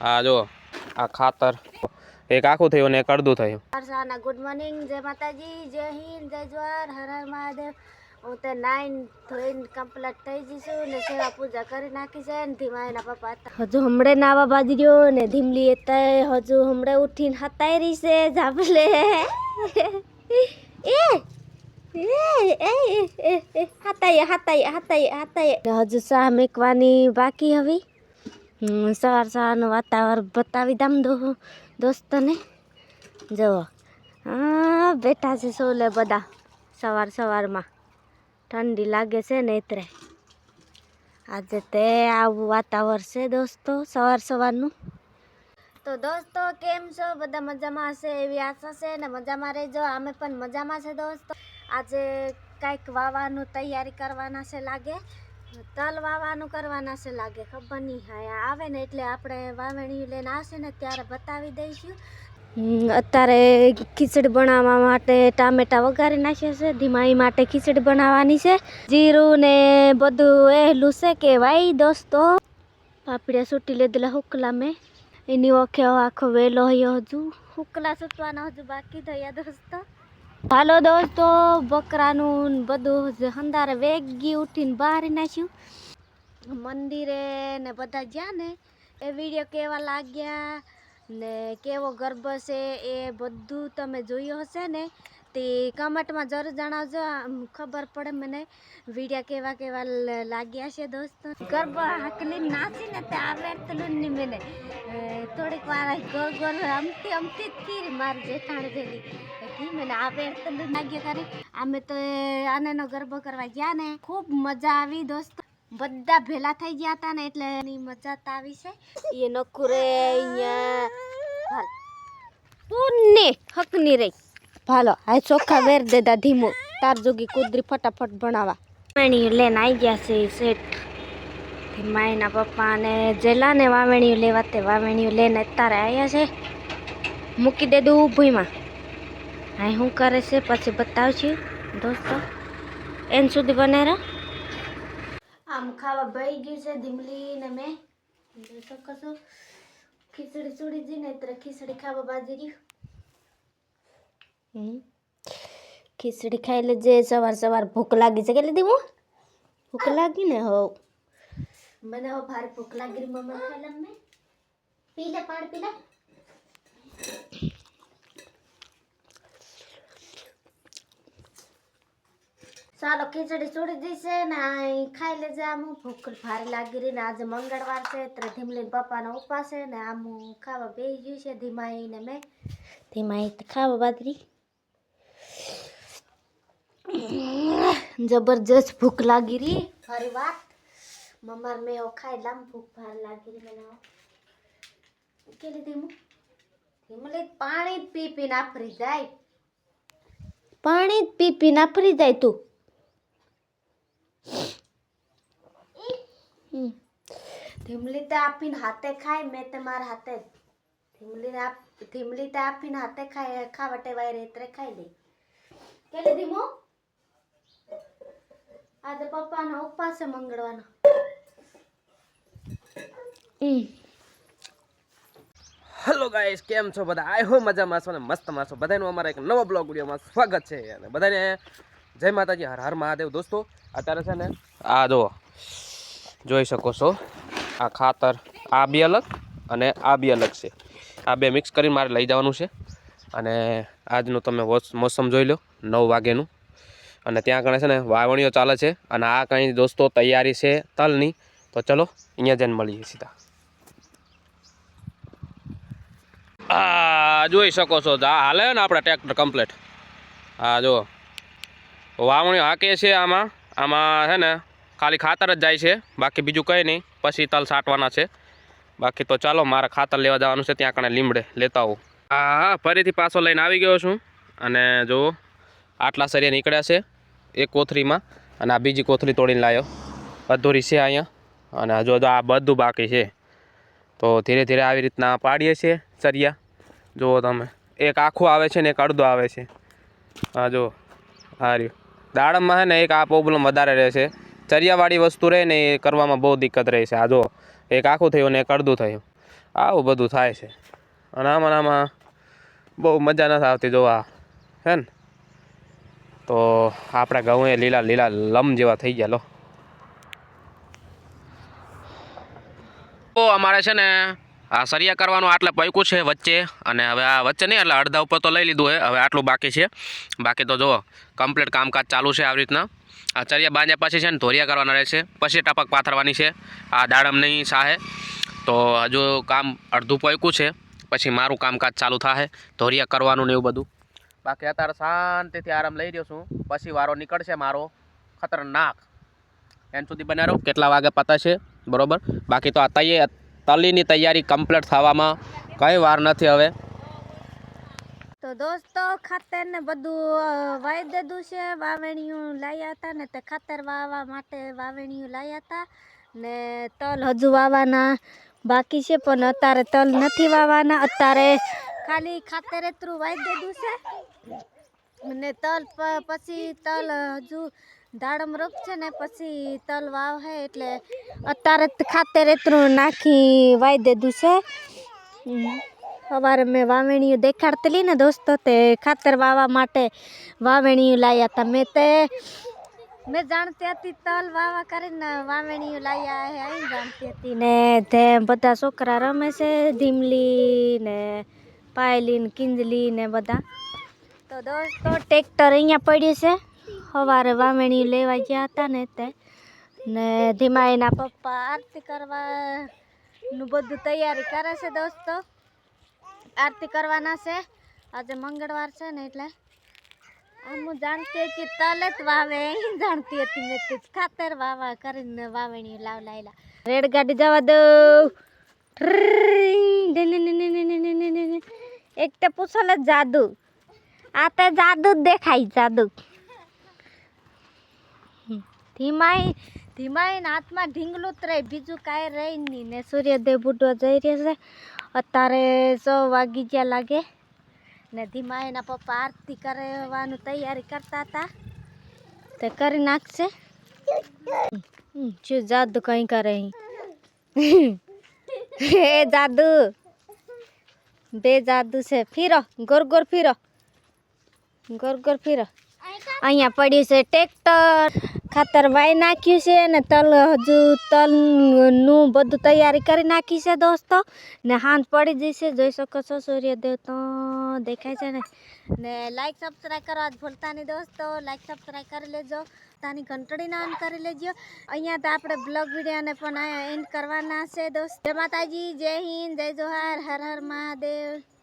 આ જો, આ ખાતર. એક આખું થયું ને એક અડધું થયું. ગુડ મોર્નિંગ જય માતાજી, જય હિન્દ, જય જવાહર, હર હર મહાદેવ. હું તો નાઈન ધોઈને કમ્પ્લીટ થઈ જઈશું ને સેવા પૂજા કરી નાખી છે ને ધીમા એના પપ્પા હતા. હજુ હમણે નાવા બાજી રહ્યો ને ધીમલી એ હજુ હમણે ઉઠીને હતાઈ રહી છે જાબલે એ હતાઈ હતાઈ હતાઈ હતાઈ હજુ શાહ મેકવાની બાકી હવે. સવાર સવારનું વાતાવરણ બતાવી દમ દો દોસ્તોને. જુઓ. હા, બેઠા છે સોલે બધા સવાર સવારમાં. ઠંડી લાગે છે ને એતરે આજે તે આવું વાતાવરણ છે દોસ્તો સવાર સવારનું. તો દોસ્તો, કેમ છો? બધા મજામાં હશે એવી આશા છે ને મજામાં રહેજો. અમે પણ મજામાં છે દોસ્તો. આજે કંઈક વાવવાનું તૈયારી કરવાના છે લાગે. તલ વાવવાનું કરવાના છે લાગે ખબર નહીં હા આવે ને એટલે આપણે વાવણી લઈને આવશે ને ત્યારે બતાવી દઈશું. અત્યારે ખીચડી બનાવવા માટે ટામેટા વઘારી નાખ્યા છે. ધીમાઈ માટે ખીચડી બનાવવાની છે. જીરું ને બધું એલું છે કે ભાઈ દોસ્તો? પાપડિયા સૂટી લીધેલા હુકલા મેં. એની ઓખે આખો વેલો હયો હજુ. હુકલા સૂટવાના હજુ બાકી થયા દોસ્તો. હાલો દોસ્તો, બકરાનું બધું જ વેગી ઉઠીને બહાર નાખ્યું. મંદિરે ને બધા ગયા ને એ વીડિયો કેવા લાગ્યા ને કેવો ગરબો છે એ બધું તમે જોયું હશે ને, તે કમેન્ટમાં જરૂર જણાવજો. ખબર પડે મને વિડીયા કેવા કેવા લાગ્યા છે દોસ્તો. ગરબા હાકલી નાચીને તે આવે તલું મને થોડીક વાર ગોળ ગોળ અમતી અમતી જ મારી જેઠાણ જેલી કી અને આવે તલું લાગ્યા કરી અમે તો આનેનો ગરબો કરવા ગયા ને. ખૂબ મજા આવી દોસ્તો. બધા ભેલા થઈ ગયા હતા ને એટલે એની મજા તો આવી છે. એ નકુરે અહીંયા. હાલ. હક હકની રહી. ભાલો, આ ચોખ્ખા વેર દેતા ધીમો. તાર જોગી કુદરી ફટાફટ ભણાવા. વાવણી લઈને આવી ગયા છે શેઠ. માયના પપ્પા અને જેલા ને વાવણીઓ લેવા તે વાવણીઓ લઈને અત્યારે આવ્યા છે. મૂકી દે દઉં ભૂઈમાં હા શું કરે છે? પછી બતાવશું દોસ્તો. એન સુધી બને રહો આમ ખાવા ભાઈ ગયું છે ધીમલી ને મેં જોશો કશું ખીચડી ચૂડી જી ને ત્યારે ખીચડી ખાવા બાજી રહ્યું. ખીચડી ખાઈ લેજે સવાર સવાર ભૂખ લાગી છે. કે લીધી હું? ભૂખ લાગી ને હો. મને હવે ભારે ભૂખ લાગી મમ્મી ખાઈ લઉં મેં પી લે પાણી પી લે ચાલો, ખીચડી છોડી દીશે ને અહીં ખાઈ લેજે આમ. ભૂખ ભારે લાગી રહી ને આજે મંગળવાર છે ત્યારે ધીમલીન પપ્પાનો ઉપવાસ છે ને આમ ખાવા બે ગયું છે ધીમાઈ ને મેં. ધીમાઈ ખાવા બાદરી. જબરજસ્ત ભૂખ લાગી રહી. ફરી વાત. મમ્મા મેં ખાઈ લામ, ભૂખ ભારે લાગી રહી મને કેલી ધીમું ધીમલી પાણી જ પી પી નાફરી જાય. પાણી જ પી પી નાફરી જાય તું. ધીમલી તે આપીને હાથે ખાય મેં તે મારા હાથે થીમલી આપ થીમલી તે આપીને હાથે ખાય ખાવટે ટેવાય રેતરે ખાઈ લે. કે ધીમો? આજે પપ્પાનો ઉપવાસ છે મંગળવાનો હમ હેલો ગાઈસ કેમ છો બધા? આઈ હો મજામાં છો ને મસ્ત માસો બધાનું અમારા એક નવો બ્લોગ વિડીયોમાં સ્વાગત છે. અને બધાને જય માતાજી હર હર મહાદેવ દોસ્તો. અત્યારે છે ને આ જુઓ. જોઈ શકો છો. આ ખાતર આ બી અલગ અને આ બી અલગ છે. આ બે મિક્સ કરીને મારે લઈ જવાનું છે. અને આજનું તમે મોસમ જોઈ લો, નવ વાગ્યાનું. અને ત્યાં કણે છે ને વાવણીઓ ચાલે છે અને આ કંઈ દોસ્તો તૈયારી છે તલની. તો ચલો, અહીંયા જઈને મળીએ સીધા. આ જોઈ શકો છો હાલે ને આપણે ટ્રેક્ટર કમ્પ્લેટ હા જો વાવણી હાકે છે આમાં. આમાં છે ને ખાલી ખાતર જ જાય છે. બાકી બીજું કંઈ નહીં. પછી તલ સાટવાના છે. બાકી તો ચાલો, મારે ખાતર લેવા જવાનું છે. ત્યાં કણે લીમડે લેતા આવું. હા, ફરીથી પાછો લઈને આવી ગયો છું. અને જો આટલા સરિયા નીકળ્યા છે. એક કોથરીમાં અને આ બીજી કોથરી તોડીને લાવ્યો અધૂરી છે અહીંયા. અને હજુ હજુ આ બધું બાકી છે. તો ધીરે ધીરે આવી રીતના પાડીએ છીએ સરિયા. જુઓ તમે. એક આખું આવે છે ને એક અડધો આવે છે. હા જો હાર્યું દાડમમાં છે ને એક આ પ્રોબ્લેમ વધારે રહે છે. ચરિયાવાળી વસ્તુ રહે ને એ કરવામાં બહુ દિક્કત રહે છે. આ જો, એક આખું થયું ને એક અડધું થયું. આવું બધું થાય છે. અને આમાં આમાં બહુ મજા નથી આવતી જોવા. હે ને? તો આપણા ઘઉં એ લીલા લીલા લમ જેવા થઈ ગયા, લો. અમારે છે ને આ સરિયા કરવાનું આટલે પૈકું છે વચ્ચે. અને હવે આ વચ્ચે નહીં, એટલે અડધા ઉપર તો લઈ લીધું હોય હવે આટલું બાકી છે. બાકી તો જુઓ કમ્પ્લીટ કામકાજ ચાલુ છે આવી રીતના. આ ચરિયા બાંધ્યા પછી છે ને ધોરિયા કરવાના રહેશે. પછી ટપક પાથરવાની છે. આ દાડમની સાહે. તો હજુ કામ અડધું પૈકું છે. પછી મારું કામકાજ ચાલુ થાય ધોરિયા કરવાનું ને એવું બધું. બાકી અત્યારે શાંતિથી આરામ લઈ રહ્યો છું. પછી વારો નીકળશે મારો. ખતરનાક. એન સુધી બનાવો કેટલા વાગે પતાશે? બરોબર? બાકી તો આ તૈયાર તલીની તૈયારી કમ્પ્લીટ થવામાં કંઈ વાર નથી હવે. તો દોસ્તો ખાતર ને બધું વાઈ દીધું છે. વાવણીયું લાવ્યા હતા ને તે ખાતર વાવવા માટે વાવણીયું લાવ્યા હતા ને તલ હજુ વાવવાના બાકી છે, પણ અત્યારે તલ નથી વાવવાના અત્યારે ખાલી ખાતર એટલું વાઈ દીધું છે ને તલ પછી તલ હજુ દાડમ રોપશે ને પછી તલ વાવ એટલે અત્યારે ખાતર એટલું નાખી વાઈ દીધું છે. સવારે મેં વાવણીયું દેખાડતેલી ને દોસ્તો તે ખાતર વાવા માટે વાવણીયું લાવ્યા હતા મેં તે, મેં જાણતી હતી તલ વાવા કરીને વાવણીયું લાવ્યા હે અહીં જાણતી હતી ને તે બધા છોકરા રમે છે, ધીમલી ને પાયલી ને કિંજલી ને બધા. તો દોસ્તો ટ્રેક્ટર અહીંયા પડ્યું છે. સવારે વાવણીયું લેવા ગયા હતા ને તે. ને ધીમા એના પપ્પા આરતી કરવાનું બધું તૈયારી કરે છે દોસ્તો. આરતી કરવાના છે. આજે મંગળવાર છે ને એટલે આમ હું જાણતી હતી તલ જ વાવે અહીં જાણતી હતી મેં તે ખાતર વાવા કરીને વાવણી લાવ લાયલા. રેડ ગાડી જવા દો એક તો પૂછલ જાદુ. આ તો જાદુ જ દેખાય, જાદુ. ધીમાઈ ધીમાઈ હાથમાં ઢીંગલું જ રહે બીજું કાંઈ રહી નહીં ને. સૂર્યદેવ બુટવા જઈ રહ્યા છે. અત્યારે સો વાગી ગયા લાગે. ને ધીમા એના પપ્પા આરતી કરવાનું તૈયારી કરતા હતા. તે કરી નાખશે. શું જાદુ કંઈ કરે હે જાદુ. બે જાદુ છે. ફીરો, ગોર ગોર ફીરો. ગોર ગોર ફીરો. અહીંયા પડ્યું છે ટ્રેક્ટર. ખાતર વાઈ નાખ્યું છે ને તલ હજુ તલનું બધું તૈયારી કરી નાખી છે દોસ્તો. ને હાંજ પડી જશે જોઈ શકો છો સૂર્યદેવ તો દેખાય છે ને. ને લાઈક સબસ્ક્રાઈબ કરવા ભૂલતા નહીં દોસ્તો. લાઈક સબસ્ક્રાઈબ કરી લેજો. તાની ઘંટડીને ઓન કરી લેજો. અહીંયા તો આપણે બ્લોગ વિડીયોને પણ એન્ડ કરવાના છે દોસ્ત. જય માતાજી, જય હિન્દ, જય જોહાર. હર હર મહાદેવ.